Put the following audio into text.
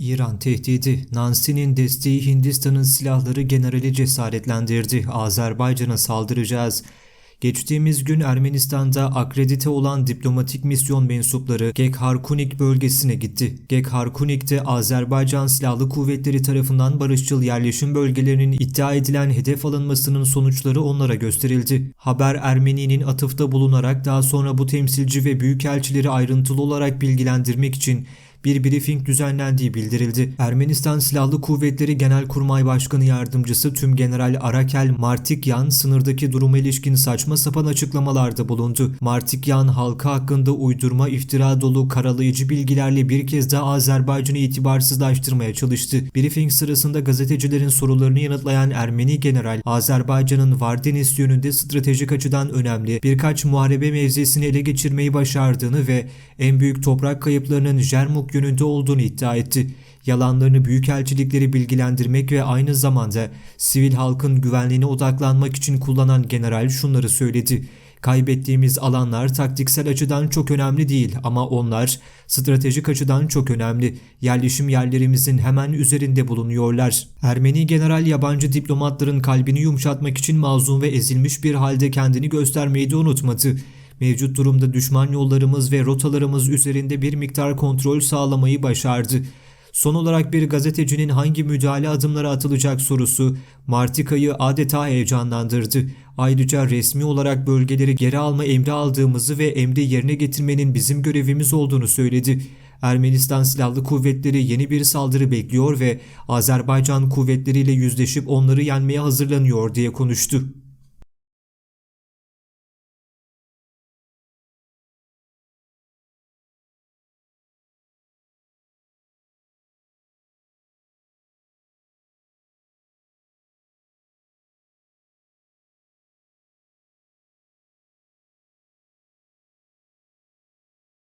İran tehdidi, Nancy'nin desteği Hindistan'ın silahları generali cesaretlendirdi. Azerbaycan'a saldıracağız. Geçtiğimiz gün Ermenistan'da akredite olan diplomatik misyon mensupları Gekharkunik bölgesine gitti. Gekharkunik'te Azerbaycan Silahlı Kuvvetleri tarafından barışçıl yerleşim bölgelerinin iddia edilen hedef alınmasının sonuçları onlara gösterildi. Haber Ermeni'nin atıfta bulunarak daha sonra bu temsilci ve büyükelçileri ayrıntılı olarak bilgilendirmek için bir briefing düzenlendiği bildirildi. Ermenistan Silahlı Kuvvetleri Genelkurmay Başkanı Yardımcısı Tüm General Arakel Martikyan sınırdaki duruma ilişkin saçma sapan açıklamalarda bulundu. Martikyan halka hakkında uydurma iftira dolu karalayıcı bilgilerle bir kez daha Azerbaycan'ı itibarsızlaştırmaya çalıştı. Briefing sırasında gazetecilerin sorularını yanıtlayan Ermeni General Azerbaycan'ın Vardenis yönünde stratejik açıdan önemli birkaç muharebe mevzisini ele geçirmeyi başardığını ve en büyük toprak kayıplarının Jermuk yönünde olduğunu iddia etti. Yalanlarını büyükelçilikleri bilgilendirmek ve aynı zamanda sivil halkın güvenliğine odaklanmak için kullanan general şunları söyledi. Kaybettiğimiz alanlar taktiksel açıdan çok önemli değil ama onlar stratejik açıdan çok önemli. Yerleşim yerlerimizin hemen üzerinde bulunuyorlar. Ermeni general yabancı diplomatların kalbini yumuşatmak için mazlum ve ezilmiş bir halde kendini göstermeyi de unutmadı. Mevcut durumda düşman yollarımız ve rotalarımız üzerinde bir miktar kontrol sağlamayı başardı. Son olarak bir gazetecinin hangi müdahale adımları atılacak sorusu Martika'yı adeta heyecanlandırdı. Ayrıca resmi olarak bölgeleri geri alma emri aldığımızı ve emri yerine getirmenin bizim görevimiz olduğunu söyledi. Ermenistan Silahlı Kuvvetleri yeni bir saldırı bekliyor ve Azerbaycan kuvvetleriyle yüzleşip onları yenmeye hazırlanıyor diye konuştu.